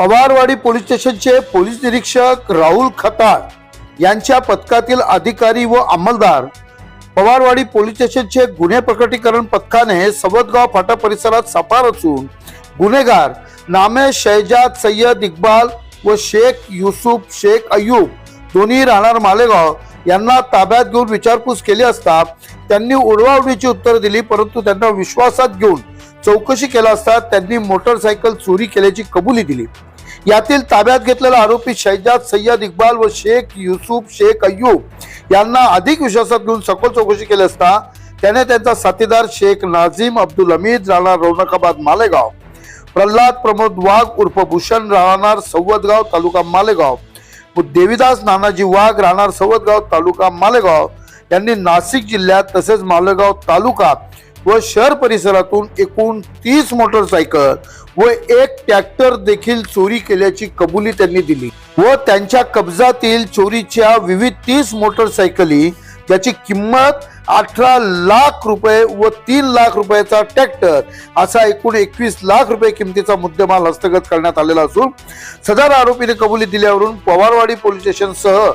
Pawarwadi police स्टेशनचे police निरीक्षक राहुल खताळ यांच्या पथकातील अधिकारी व अंमलदार पवारवाडी पोलीस स्टेशनचे गुन्हे प्रकटीकरण पथकाने सवदगाव फाटा परिसरात सापार असून गुन्हेगार नामे शैजाद सय्यद इक्बाल व शेख युसुफ शेख अय्यूब दोन्ही राहणार मालेगाव. यांना ताब्यात घेऊन विचारपूस केली असता त्यांनी उडवाउडीची उत्तर दिली परंतु त्यांना विश्वासात घेऊन चौकशी केला असता त्यांनी मोटरसायकल चोरी केल्याची कबुली दिली. यातील ताब्यात घेतलेला आरोपी शैजाद सय्यद इक्बाल व शेख युसुफ शेख अय्यूब यांना अधिक विश्वासात घेऊन सखोल चौकशी केली असता त्याने त्यांचा साथीदार शेख नाझीम अब्दुल हमीद राहणार रौनकाबाद मालेगाव प्रल्हाद प्रमोद वाघ उर्फ भूषण राहणार सव्वदगाव तालुका मालेगाव देविदास नानाजी वाघ राहणार सव्वदगाव तालुका मालेगाव यांनी नाशिक जिल्ह्यात तसेच मालेगाव तालुका व शहर परिसरातून एकूण तीस मोटरसायकल व एक ट्रॅक्टर देखील चोरी केल्याची कबुली त्यांनी दिली. व त्यांच्या कब्जातील चोरीच्या विविध तीस मोटरसायकली ज्याची किंमत अठरा लाख रुपये व तीन लाख रुपयाचा ट्रॅक्टर असा एकूण एकवीस लाख रुपये किमतीचा मुद्देमाल हस्तगत करण्यात आलेला असून सदर आरोपीने कबुली दिल्यावरून Pawarwadi police स्टेशनसह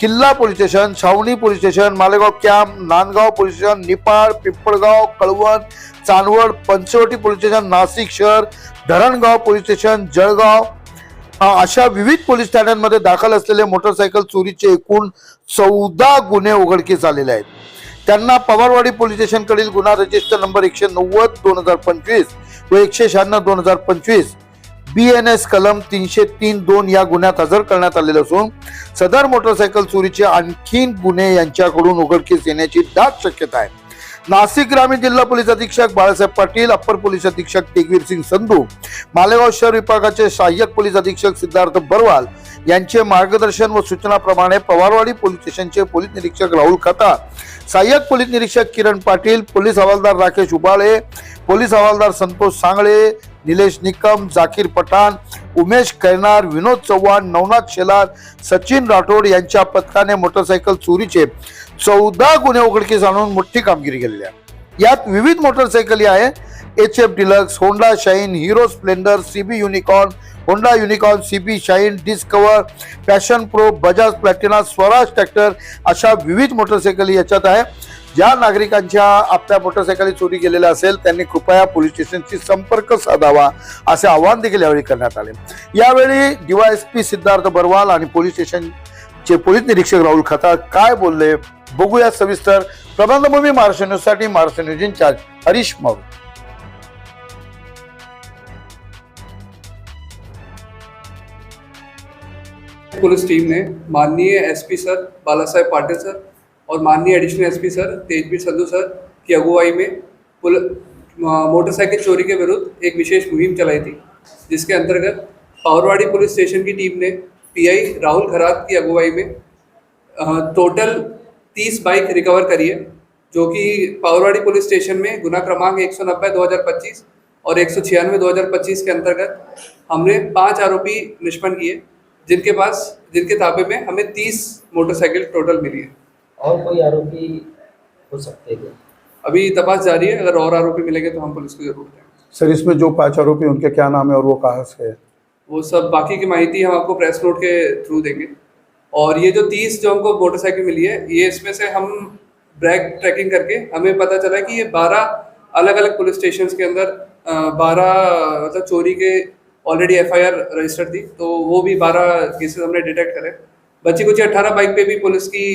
Killa police station Chhavani police station Malegaon camp Nandgaon police station Niphad Pimpalgaon Kalwan Chandwad Panchavati police station Nashik शहर धरणगाव पोलीस स्टेशन जळगाव. अशा विविध पोलीस ठाण्यांमध्ये दाखल असलेले मोटरसायकल चोरीचे एकूण चौदा गुन्हे उघडकीस आलेले आहेत. त्यांना पवारवाडी पोलीस स्टेशनकडील गुन्हा रजिस्टर नंबर एकशे नव्वद दोन हजार पंचवीस व एकशे शहाण्णव दोन हजार पंचवीस. बी एन एस कलम तीनशे तीन दोन या गुन्ह्यात हजर करण्यात आलेलं असून सदर मोटरसायकल चोरीचे आणखीन गुन्हे यांच्याकडून उघडकीस येण्याची दाट शक्यता आहे. नाशिक ग्रामीण जिल्हा पोलीस अधीक्षक बाळासाहेब पाटील अप्पर पोलीस अधीक्षक तेगवीर सिंग संधू मालेगाव शहर विभागाचे सहाय्यक पोलीस अधीक्षक सिद्धार्थ बरवाल यांचे मार्गदर्शन व सूचनाप्रमाणे पवारवाडी पोलीस स्टेशनचे पोलीस निरीक्षक राहुल खता सहाय्यक पोलीस निरीक्षक किरण पाटील पोलीस हवालदार राकेश उबाळे पोलीस हवालदार संतोष सांगळे निलेश निकम जाकीर पठाण उमेश कैनार विनोद चव्हाण नवनाथ शेलार सचिन राठोड यांच्या पथकाने मोटरसायकल चोरीचे चौदा गुन्हे उघडकीस आणून मोठी कामगिरी केलेली आहे. यात विविध मोटरसायकली आहे. H F Deluxe Honda Shine Hero Splendor CB Unicorn Honda Unicorn CB Shine Discover Passion Pro Bajaj Platina Swaraj tractor अशा विविध मोटरसायकली याच्यात आहे. ज्या नागरिकांच्या आपल्या मोटरसायकली चोरी गेलेल्या असेल त्यांनी कृपया पोलीस स्टेशनशी संपर्क साधावा असे आवाहन देखील यावेळी करण्यात आले. यावेळी डीवायएसपी सिद्धार्थ बरवाल आणि पोलीस स्टेशनचे पोलीस निरीक्षक राहुल खताळ काय बोलले? बघूया सविस्तर. प्रबंधभूमी महाराष्ट्र न्यूजसाठी महाराष्ट्र न्यूज इन्चार्ज हरीश मारू. पुलिस टीम ने माननीय SP sir Bala Saheb Patil sir और माननीय additional SP sir, Tejveer Sandhu sir की अगुवाई में मोटरसाइकिल चोरी के विरुद्ध एक विशेष मुहिम चलाई थी, जिसके अंतर्गत पावरवाड़ी पुलिस स्टेशन की टीम ने पीआई राहुल खरात की अगुवाई में टोटल तीस बाइक रिकवर करी है, जो कि पावरवाड़ी पुलिस स्टेशन में गुना क्रमांक एक सौ और एक सौ के अंतर्गत हमने पाँच आरोपी निष्पन्न किए। जिनके पास जिनके ताबे में हमें तीस मोटरसाइकिल टोटल मिली है। और कोई आरोपी हो सकते हैं? अभी तपास जारी है अगर और आरोपी मिलेंगे तो हम पुलिस को ज़रूर बताएँगे। सर इसमें जो पाँच आरोपी उनके क्या नाम है और वो कहाँ से है? वो सब बाकी की माहिती हम आपको प्रेस नोट के थ्रू देंगे। और ये जो तीस जो हमको मोटरसाइकिल मिली है ये इसमें से हम ब्रैक ट्रैकिंग करके हमें पता चला कि ये बारह अलग अलग पुलिस स्टेशन के अंदर बारह मतलब चोरी के ऑलरेडी एफ़ रजिस्टर्ड थी तो वो भी बारह केसेस हमने डिटेक्ट करे। बची कुछ अट्ठारह बाइक पे भी पुलिस की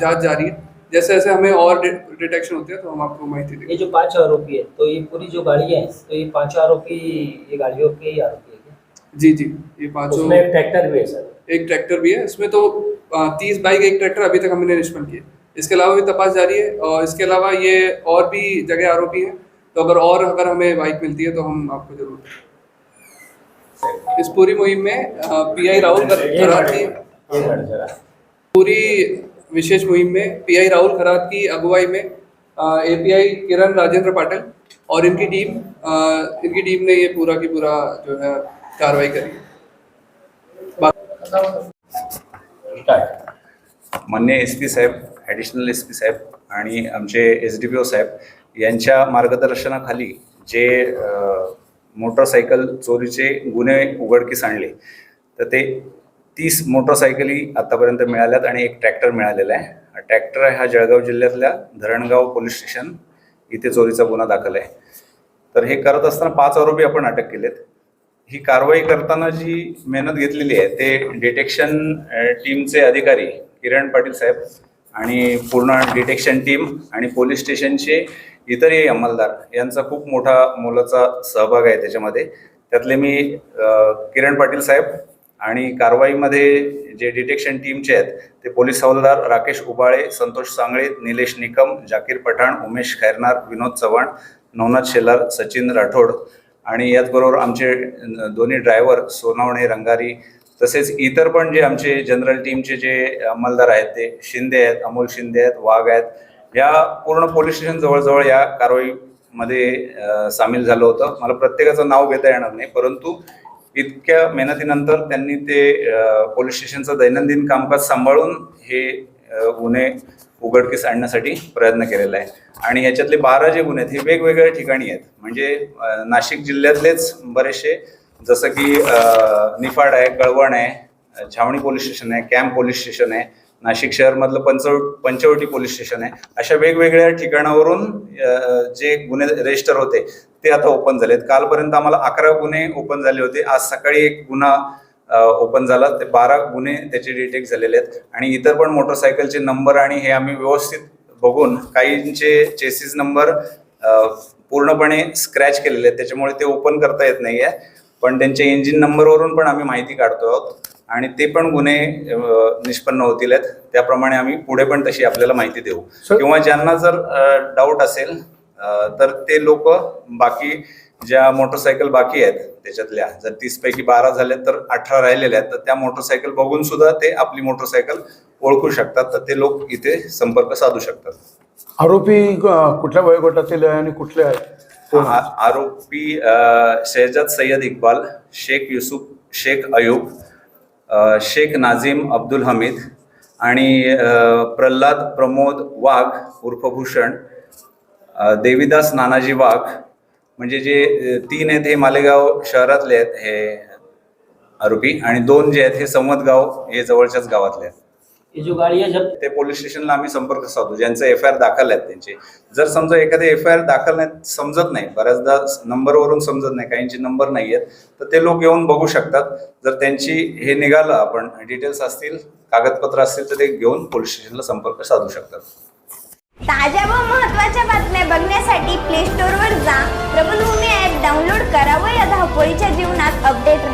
जाँच जारी है। जैसे जैसे हमें और डिटेक्शन होती है तो हम आपको माहिती देंगे। ये जो पाँच आरोपी है तो ये पूरी जो गाड़ी है तो ये पाँच आरोपी ये गाड़ियों के ही आरोपी है जी जी ये पाँचों एक ट्रैक्टर भी है सर। एक ट्रैक्टर भी है। इसमें तो तीस बाइक एक ट्रैक्टर अभी तक हमने निष्पन्न किए। इसके अलावा भी तपास जारी है और इसके अलावा ये और भी जगह आरोपी हैं। तो अगर और अगर हमें बाइक मिलती है तो हम आपको ज़रूर इस पूरी मुहिम में पीआई राहुल खर- खरात की पूरी विशेष मुहिम में पीआई राहुल खरात की अगुवाई में एपीआई किरण राजेंद्र पाटिल और इनकी टीम इनकी टीम ने ये पूरा की पूरा जो है कार्रवाई करी। मान्य S P saheb additional S P saheb आणि आमचे S D P O saheb यांच्या मार्गदर्शनाखाली जे मोटरसायकल चोरीचे गुन्हे उघडकीस आणले. तर ते तीस मोटरसायकली आतापर्यंत मिळाल्यात आणि एक ट्रॅक्टर मिळालेला आहे. ट्रॅक्टर हा जळगाव जिल्ह्यातल्या धरणगाव पोलीस स्टेशन इथे चोरीचा गुन्हा दाखल आहे. तर हे करत असताना पाच आरोपी आपण अटक केलेत. ही कारवाई करताना जी मेहनत घेतलेली आहे ते डिटेक्शन टीमचे अधिकारी किरण पाटील साहेब आणि पूर्ण डिटेक्शन टीम आणि पोलीस स्टेशनचे इतरही अंमलदार यांचा खूप मोठा मोलाचा सहभाग आहे त्याच्यामध्ये. त्यातले मी किरण पाटील साहेब आणि कारवाईमध्ये जे डिटेक्शन टीमचे आहेत ते पोलीस हवालदार राकेश उबाळे संतोष सांगळे निलेश निकम जाकीर पठाण उमेश खैरनार विनोद चव्हाण नवनाथ शेलार सचिन राठोड आणि याचबरोबर आमचे दोन्ही ड्रायव्हर सोनावणे रंगारी तसेच इतर पण जे आमचे जनरल टीमचे जे अंमलदार आहेत ते शिंदे आहेत अमोल शिंदे आहेत वाघ आहेत या पूर्ण पोलीस स्टेशन जवळजवळ या कारवाईमध्ये सामील झालं होतं. मला प्रत्येकाचं नाव घेता येणार नाही परंतु इतक्या मेहनतीनंतर त्यांनी ते पोलीस स्टेशनचं दैनंदिन कामकाज सांभाळून हे गुन्हे उघडकीस आणण्यासाठी प्रयत्न केलेला आहे. आणि याच्यातले बारा जे गुन्हे आहेत हे वेगवेगळ्या ठिकाणी आहेत. म्हणजे नाशिक जिल्ह्यातलेच बरेचसे जसं की निफाड आहे कळवण आहे छावणी पोलीस स्टेशन आहे कॅम्प पोलीस स्टेशन आहे नाशिक शहरमधलं पंचव पंचवटी पोलीस स्टेशन आहे अशा वेगवेगळ्या ठिकाणावरून जे गुन्हे रजिस्टर होते ते आता ओपन झालेत. कालपर्यंत आम्हाला अकरा गुन्हे ओपन झाले होते. आज सकाळी एक गुन्हा ओपन झाला. ते बारा गुन्हे त्याचे डिटेक्ट झालेले आहेत. आणि इतर पण मोटरसायकलचे नंबर आणि हे आम्ही व्यवस्थित बघून काहींचे चेसिस नंबर पूर्णपणे स्क्रॅच केलेले आहेत. त्याच्यामुळे ते ओपन करता येत नाही आहे पण त्यांच्या इंजिन नंबरवरून पण आम्ही माहिती काढतो आहोत. आणि ते पण गुन्हे निष्पन्न होतील आहेत. त्याप्रमाणे आम्ही पुढे पण तशी आपल्याला माहिती देऊ. किंवा ज्यांना जर डाऊट असेल तर ते लोक बाकी ज्या मोटरसायकल बाकी आहेत त्याच्यातल्या जर तीस पैकी बारा झाले तर अठरा राहिलेल्या आहेत तर त्या मोटरसायकल बघून सुद्धा ते आपली मोटरसायकल ओळखू शकतात. तर ते लोक इथे संपर्क साधू शकतात. आरोपी कुठल्या वयोगटातील आहे आणि कुठले आहेत? आरोपी शहजाद सय्यद इक्बाल शेख युसुफ शेख अयूब शेख नाझीम अब्दुल हमीद आणि प्रल्हाद प्रमोद वाघ उर्फभूषण देवीदास नानाजी वाघ म्हणजे जे तीन आहेत हे मालेगाव शहरातले आहेत हे आरोपी आणि दोन जे आहेत हे संवतगाव हे जवळच्याच गावातले आहेत. ये जो गाड़ियाँ जब ते पोलीस स्टेशनला आम्ही संपर्क साधू ज्यांचे एफ आय आर दाखल आहेत त्यांचे. जर समजा एखादे एफ आय आर दाखल नाही समजत नाही. बऱ्याचदा नंबरवरून समजत नाही. काहींचे नंबर नाही आहेत तर ते लोक येऊन बघू शकतात. जर त्यांची हे निघालं आपण डिटेल्स असतील कागदपत्र असतील तर ते घेऊन पोलीस स्टेशनला संपर्क साधू शकतात. ताज्या व महत्त्वाच्या बातम्या बघण्यासाठी प्ले स्टोअरवर जा. प्रबलभूमी ॲप डाउनलोड करा व या धावपळीच्या जीवनात अपडेट